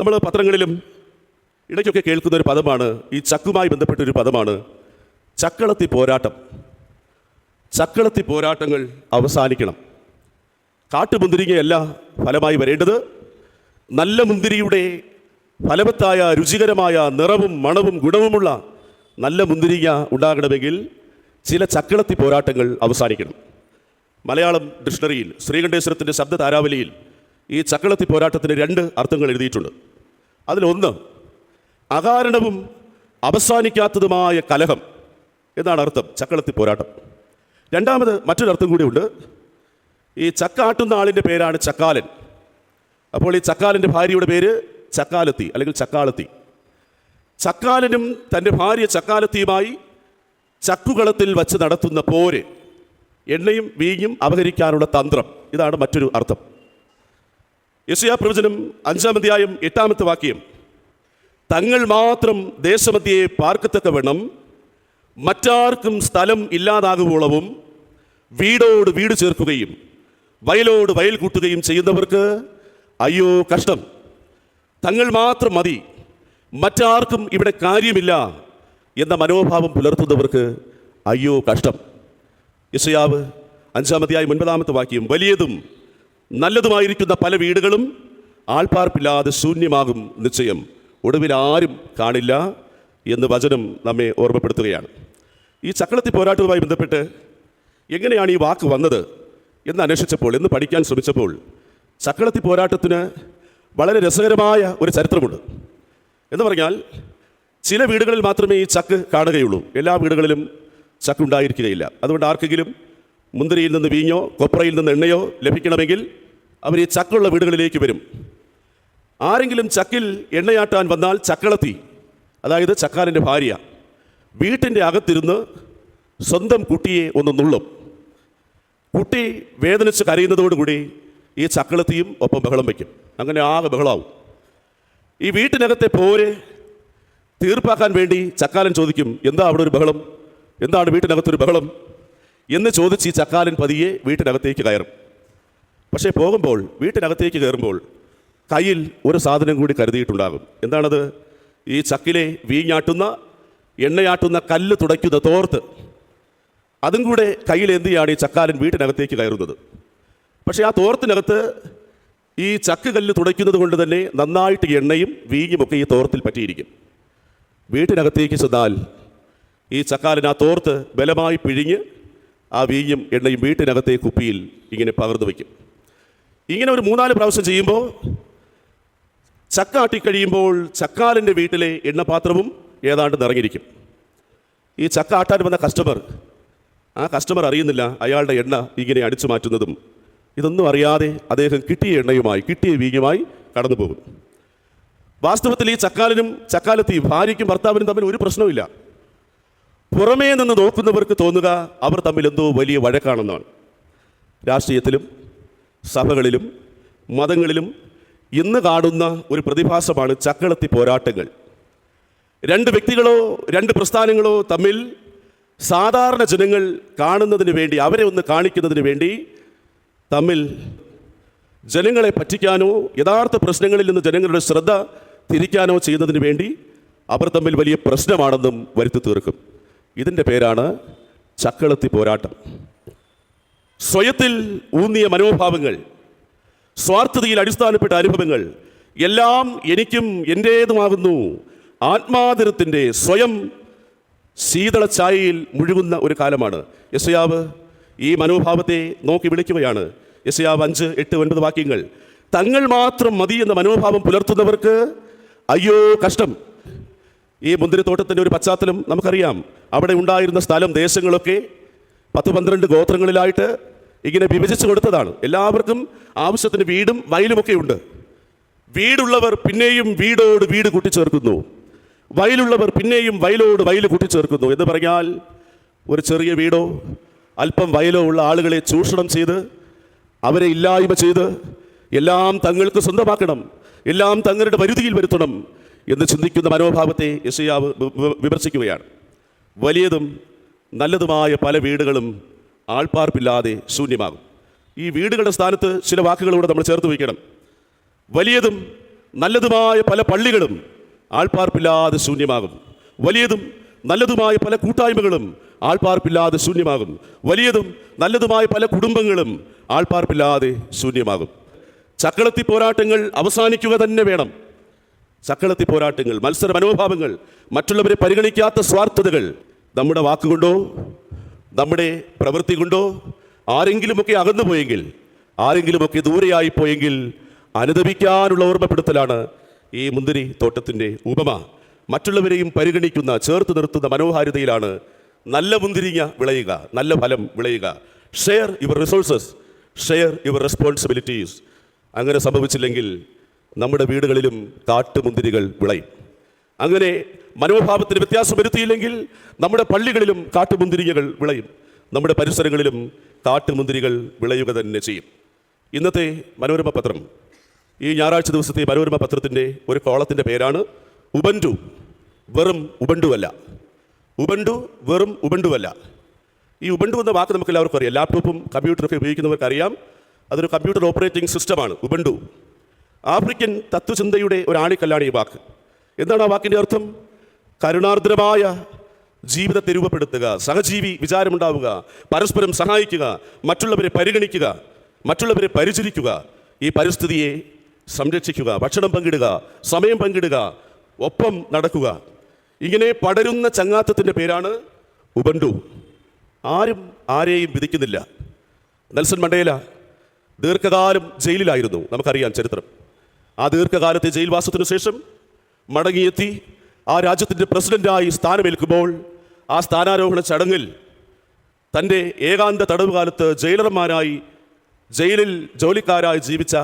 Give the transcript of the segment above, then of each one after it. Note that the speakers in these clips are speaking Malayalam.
നമ്മൾ പത്രങ്ങളിലും ഇടയ്ക്കൊക്കെ കേൾക്കുന്ന ഒരു പദമാണ് ഈ ചക്കുമായി ബന്ധപ്പെട്ടൊരു പദമാണ് ചക്കളത്തി പോരാട്ടം. ചക്കളത്തി പോരാട്ടങ്ങൾ അവസാനിക്കണം. കാട്ടുമുന്തിരിങ്ങയല്ല ഫലമായി വരേണ്ടത്. നല്ല മുന്തിരിയുടെ ഫലവത്തായ രുചികരമായ നിറവും മണവും ഗുണവുമുള്ള നല്ല മുന്തിരിങ്ങ ഉണ്ടാകണമെങ്കിൽ ചില ചക്കളത്തി പോരാട്ടങ്ങൾ അവസാനിക്കണം. മലയാളം ഡിക്ഷണറിയിൽ ശ്രീകണ്ഠേശ്വരത്തിന്റെ ശബ്ദ താരാവലിയിൽ ഈ ചക്കളത്തി പോരാട്ടത്തിന് രണ്ട് അർത്ഥങ്ങൾ എഴുതിയിട്ടുണ്ട്. അതിലൊന്ന് അകാരണവും അവസാനിക്കാത്തതുമായ കലഹം എന്നാണ് അർത്ഥം ചക്കളത്തി പോരാട്ടം. രണ്ടാമത് മറ്റൊരർത്ഥം കൂടിയുണ്ട്. ഈ ചക്കാട്ടുന്ന ആളിന്റെ പേരാണ് ചക്കാലൻ. അപ്പോൾ ഈ ചക്കാലന്റെ ഭാര്യയുടെ പേര് ചക്കാലത്തി അല്ലെങ്കിൽ ചക്കാളത്തി ചക്കാലനും തന്റെ ഭാര്യ ചക്കാലത്തിയുമായി ചക്കുകളത്തിൽ വച്ച് നടത്തുന്ന പോര് എണ്ണയും വീഞ്ഞും അപഹരിക്കാനുള്ള തന്ത്രം ഇതാണ് മറ്റൊരു അർത്ഥം. യശയാ പ്രവചനം അഞ്ചാം അധ്യായം എട്ടാമത്തെ വാക്യം. തങ്ങൾ മാത്രം ദേശമധ്യയെ പാർക്കത്തക്കവണ്ണം മറ്റാർക്കും സ്ഥലം ഇല്ലാതാകുവോളവും വീടോട് വീട് ചേർക്കുകയും വയലോട് വയൽ കൂട്ടുകയും ചെയ്യുന്നവർക്ക് അയ്യോ കഷ്ടം. തങ്ങൾ മാത്രം മതി. മറ്റാർക്കും ഇവിടെ കാര്യമില്ല എന്ന മനോഭാവം പുലർത്തുന്നവർക്ക് അയ്യോ കഷ്ടം. യശയാവ് അഞ്ചാമതിയായി ഒൻപതാമത്തെ വാക്യം വലിയതും നല്ലതുമായിരിക്കുന്ന പല വീടുകളും ആൾപ്പാർപ്പില്ലാതെ ശൂന്യമാകും നിശ്ചയം. ഒടുവിൽ ആരും കാണില്ല എന്ന് വചനം നമ്മെ ഓർമ്മപ്പെടുത്തുകയാണ്. ഈ ചക്രത്തി പോരാട്ടവുമായി ബന്ധപ്പെട്ട് എങ്ങനെയാണ് ഈ വാക്ക് വന്നത് എന്ന് അന്വേഷിച്ചപ്പോൾ എന്ന് പഠിക്കാൻ ശ്രമിച്ചപ്പോൾ ചക്രത്തി പോരാട്ടത്തിന് വളരെ രസകരമായ ഒരു ചരിത്രമുണ്ട്. എന്ന് പറഞ്ഞാൽ ചില വീടുകളിൽ മാത്രമേ ഈ ചക്ക് കാണുകയുള്ളൂ. എല്ലാ വീടുകളിലും ചക്ക് ഉണ്ടായിരിക്കുകയില്ല. അതുകൊണ്ട് ആർക്കെങ്കിലും മുന്തിരിയിൽ നിന്ന് വീഞ്ഞോ കൊപ്രയിൽ നിന്ന് എണ്ണയോ ലഭിക്കണമെങ്കിൽ അവർ ഈ ചക്കുള്ള വീടുകളിലേക്ക് വരും. ആരെങ്കിലും ചക്കിൽ എണ്ണയാട്ടാൻ വന്നാൽ ചക്കളത്തി അതായത് ചക്കാരന്റെ ഭാര്യ വീട്ടിന്റെ അകത്തിരുന്ന് സ്വന്തം കുട്ടിയെ ഒന്ന് നുള്ളും. കുട്ടി വേദനിച്ച് കരയുന്നതോടുകൂടി ഈ ചക്കളത്തിയും ഒപ്പം ബഹളം വയ്ക്കും. അങ്ങനെ ആകെ ബഹളാവും. ഈ വീട്ടിനകത്തെ പോരെ തീർപ്പാക്കാൻ വേണ്ടി ചക്കാലൻ ചോദിക്കും എന്താ അവിടെ ഒരു ബഹളം? എന്താണ് വീട്ടിനകത്തൊരു ബഹളം? എന്ന് ചോദിച്ച് ഈ ചക്കാലൻ പതിയെ വീട്ടിനകത്തേക്ക് കയറും. പക്ഷേ പോകുമ്പോൾ വീട്ടിനകത്തേക്ക് കയറുമ്പോൾ കയ്യിൽ ഒരു സാധനം കൂടി കരുതിയിട്ടുണ്ടാകും. എന്താണത്? ഈ ചക്കിലെ വീഞ്ഞാട്ടുന്ന എണ്ണയാട്ടുന്ന കല്ല് തുടയ്ക്കുന്ന തോർത്ത്. അതും കൂടെ കയ്യിലേന്തിയാണ് ഈ ചക്കാലൻ വീട്ടിനകത്തേക്ക് കയറുന്നത്? പക്ഷേ ആ തോർത്തിനകത്ത് ഈ ചക്ക് കല്ല് തുടയ്ക്കുന്നത് കൊണ്ട് തന്നെ നന്നായിട്ട് എണ്ണയും വീഞ്ഞുമൊക്കെ ഈ തോർത്തിൽ പറ്റിയിരിക്കും. വീട്ടിനകത്തേക്ക് ചെന്നാൽ ഈ ചക്കാലൻ ആ തോർത്ത് ബലമായി പിഴിഞ്ഞ് ആ വീഞ്ഞും എണ്ണയും വീട്ടിനകത്തെ കുപ്പിയിൽ ഇങ്ങനെ പകർന്നു വയ്ക്കും. ഇങ്ങനെ ഒരു മൂന്നാൽ പ്രാവശ്യം ചെയ്യുമ്പോൾ ചക്ക ആട്ടിക്കഴിയുമ്പോൾ ചക്കാലിന്റെ വീട്ടിലെ എണ്ണപാത്രവും ഏതാണ്ട് നിറഞ്ഞിരിക്കും. ഈ ചക്ക ആട്ടാൻ വന്ന കസ്റ്റമർ ആ കസ്റ്റമർ അറിയുന്നില്ല അയാളുടെ എണ്ണ ഇങ്ങനെ അടിച്ചു മാറ്റുന്നതും ഇതൊന്നും അറിയാതെ അദ്ദേഹം കിട്ടിയ എണ്ണയുമായി കിട്ടിയ വീഞ്ഞുമായി കടന്നു പോകും വാസ്തവത്തിൽ ഈ ചക്കാലിനും ചക്കാലത്തെയും ഭാര്യയ്ക്കും ഭർത്താവിനും തമ്മിൽ ഒരു പ്രശ്നവുമില്ല. പുറമേ നിന്ന് നോക്കുന്നവർക്ക് തോന്നുക അവർ തമ്മിൽ എന്തോ വലിയ വഴക്കാണെന്നാണ്. രാഷ്ട്രീയത്തിലും സഭകളിലും മതങ്ങളിലും ഇന്ന് കാണുന്ന ഒരു പ്രതിഭാസമാണ് ചക്കളത്തി പോരാട്ടങ്ങൾ. രണ്ട് വ്യക്തികളോ രണ്ട് പ്രസ്ഥാനങ്ങളോ തമ്മിൽ സാധാരണ ജനങ്ങൾ കാണുന്നതിന് വേണ്ടി അവരെ ഒന്ന് കാണിക്കുന്നതിന് വേണ്ടി തമ്മിൽ ജനങ്ങളെ പറ്റിക്കാനോ യഥാർത്ഥ പ്രശ്നങ്ങളിൽ നിന്ന് ജനങ്ങളുടെ ശ്രദ്ധ തിരിക്കാനോ ചെയ്യുന്നതിന് വേണ്ടി അവർ തമ്മിൽ വലിയ പ്രശ്നമാണെന്നും വരുത്തി തീർക്കും ഇതിന്റെ പേരാണ് ചക്കളത്തി പോരാട്ടം. സ്വയത്തിൽ ഊന്നിയ മനോഭാവങ്ങൾ സ്വാർത്ഥതയിൽ അടിസ്ഥാനപ്പെട്ട അനുഭവങ്ങൾ എല്ലാം എനിക്കും എന്റേതുമാകുന്നു ആത്മാതിരത്തിന്റെ സ്വയം ശീതള ചായയിൽ മുഴുകുന്ന ഒരു കാലമാണ്. യശയാവ് ഈ മനോഭാവത്തെ നോക്കി വിളിക്കുകയാണ്. യശയാവ് അഞ്ച് എട്ട് ഒൻപത് വാക്യങ്ങൾ. തങ്ങൾ മാത്രം മതി എന്ന മനോഭാവം പുലർത്തുന്നവർക്ക് അയ്യോ കഷ്ടം. ഈ മുന്തിരിത്തോട്ടത്തിന്റെ ഒരു പശ്ചാത്തലം നമുക്കറിയാം. അവിടെ ഉണ്ടായിരുന്ന സ്ഥലം ദേശങ്ങളൊക്കെ പത്ത് പന്ത്രണ്ട് ഗോത്രങ്ങളിലായിട്ട് ഇങ്ങനെ വിഭജിച്ചു കൊടുത്തതാണ്. എല്ലാവർക്കും ആവശ്യത്തിന് വീടും വയലുമൊക്കെ ഉണ്ട്. വീടുള്ളവർ പിന്നെയും വീടോട് വീട് കൂട്ടിച്ചേർക്കുന്നു. വയലുള്ളവർ പിന്നെയും വയലോട് വയൽ കൂട്ടിച്ചേർക്കുന്നു എന്ന് പറഞ്ഞാൽ ഒരു ചെറിയ വീടോ അല്പം വയലോ ഉള്ള ആളുകളെ ചൂഷണം ചെയ്ത് അവരെ ഇല്ലായ്മ ചെയ്ത് എല്ലാം തങ്ങൾക്ക് സ്വന്തമാക്കണം എല്ലാം തങ്ങളുടെ പരിധിയിൽ വരുത്തണം എന്ന് ചിന്തിക്കുന്ന മനോഭാവത്തെ യശയാവ് വിമർശിക്കുകയാണ്. വലിയതും നല്ലതുമായ പല വീടുകളും ആൾപ്പാർപ്പില്ലാതെ ശൂന്യമാകും. ഈ വീടുകളുടെ സ്ഥാനത്ത് ചില വാക്കുകളിലൂടെ നമ്മൾ ചേർത്ത് വയ്ക്കണം. വലിയതും നല്ലതുമായ പല പള്ളികളും ആൾപ്പാർപ്പില്ലാതെ ശൂന്യമാകും. വലിയതും നല്ലതുമായ പല കൂട്ടായ്മകളും ആൾപ്പാർപ്പില്ലാതെ ശൂന്യമാകും. വലിയതും നല്ലതുമായ പല കുടുംബങ്ങളും ആൾപ്പാർപ്പില്ലാതെ ശൂന്യമാകും. ചക്കളത്തി പോരാട്ടങ്ങൾ അവസാനിക്കുക തന്നെ വേണം. ചക്കളത്തി പോരാട്ടങ്ങൾ മത്സര മനോഭാവങ്ങൾ മറ്റുള്ളവരെ പരിഗണിക്കാത്ത സ്വാർത്ഥതകൾ നമ്മുടെ വാക്കുകൊണ്ടോ നമ്മുടെ പ്രവൃത്തി കൊണ്ടോ? ആരെങ്കിലുമൊക്കെ അകന്നു പോയെങ്കിൽ ആരെങ്കിലുമൊക്കെ ദൂരെയായി പോയെങ്കിൽ അനുദപിക്കാനുള്ള ഓർമ്മപ്പെടുത്തലാണ് ഈ മുന്തിരി തോട്ടത്തിന്റെ ഉപമ. മറ്റുള്ളവരെയും പരിഗണിക്കുന്ന ചേർത്ത് നിർത്തുന്ന മനോഹാരിതയിലാണ് നല്ല മുന്തിരിങ്ങ വിളയുക നല്ല ഫലം വിളയുക. Share your resources share your responsibilities അങ്ങനെ സംഭവിച്ചില്ലെങ്കിൽ നമ്മുടെ വീടുകളിലും കാട്ടുമുന്തിരികൾ വിളയും. അങ്ങനെ മനോഭാവത്തിന് വ്യത്യാസം വരുത്തിയില്ലെങ്കിൽ നമ്മുടെ പള്ളികളിലും കാട്ടുമുന്തിരികൾ വിളയും. നമ്മുടെ പരിസരങ്ങളിലും കാട്ടുമുന്തിരികൾ വിളയുക തന്നെ ചെയ്യും. ഇന്നത്തെ മനോരമ പത്രം ഈ ഞായറാഴ്ച ദിവസത്തെ മനോരമ പത്രത്തിന്റെ ഒരു കോളത്തിന്റെ പേരാണ് ഉബൻഡു വെറും ഉബണ്ടുവല്ല. ഉബണ്ടു വെറും ഉബണ്ടുവല്ല. ഈ ഉബണ്ടു എന്ന വാക്ക് നമുക്ക് എല്ലാവർക്കും അറിയാം. ലാപ്ടോപ്പും കമ്പ്യൂട്ടറൊക്കെ ഉപയോഗിക്കുന്നവർക്കറിയാം. അതൊരു കമ്പ്യൂട്ടർ ഓപ്പറേറ്റിംഗ് സിസ്റ്റമാണ് ഉബണ്ടു. ആഫ്രിക്കൻ തത്വചിന്തയുടെ ഒരു ആണിക്കല്ലാണ് ഈ വാക്ക്. എന്താണ് ആ വാക്കിന്റെ അർത്ഥം? കരുണാർദ്രമായ ജീവിതത്തെ രൂപപ്പെടുത്തുക സഹജീവി വിചാരമുണ്ടാവുക പരസ്പരം സഹായിക്കുക മറ്റുള്ളവരെ പരിഗണിക്കുക മറ്റുള്ളവരെ പരിചരിക്കുക ഈ പരിസ്ഥിതിയെ സംരക്ഷിക്കുക ഭക്ഷണം പങ്കിടുക സമയം പങ്കിടുക ഒപ്പം നടക്കുക. ഇങ്ങനെ പടരുന്ന ചങ്ങാത്തത്തിന്റെ പേരാണ് ഉബണ്ടു. ആരും ആരെയും വിധിക്കുന്നില്ല. നെൽസൺ മണ്ടേല ദീർഘകാലം ജയിലിലായിരുന്നു നമുക്കറിയാം ചരിത്രം. ആ ദീർഘകാലത്തെ ജയിൽവാസത്തിനു ശേഷം മടങ്ങിയെത്തി ആ രാജ്യത്തിന്റെ പ്രസിഡന്റായി സ്ഥാനമേൽക്കുമ്പോൾ ആ സ്ഥാനാരോഹണ ചടങ്ങിൽ തന്റെ ഏകാന്ത തടവുകാലത്ത് ജയിലർമാരായി ജയിലിൽ ജോലിക്കാരായി ജീവിച്ച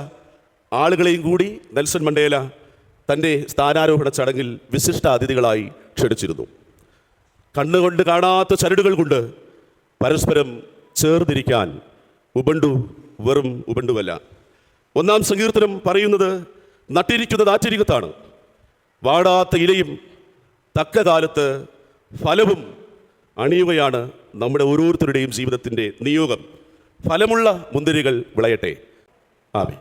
ആളുകളെയും കൂടി നെൽസൺ മണ്ടേല തന്റെ സ്ഥാനാരോഹണ ചടങ്ങിൽ വിശിഷ്ട അതിഥികളായി ക്ഷണിച്ചിരുന്നു. കണ്ണുകൊണ്ട് കാണാത്ത ചരടുകൾ കൊണ്ട് പരസ്പരം ചേർന്നിരിക്കാൻ ഉബണ്ടു വെറും ഉബണ്ടുവല്ല. ഒന്നാം സങ്കീർത്തനം പറയുന്നത് നട്ടിരിക്കുന്നത് ആറ്റിരികത്താണ് വാടാത്ത ഇലയും തക്ക കാലത്ത് ഫലവും അണിയുകയാണ് നമ്മുടെ ഓരോരുത്തരുടെയും ജീവിതത്തിന്റെ നിയോഗം. ഫലമുള്ള മുന്തിരികൾ വിളയട്ടെ. ആമേ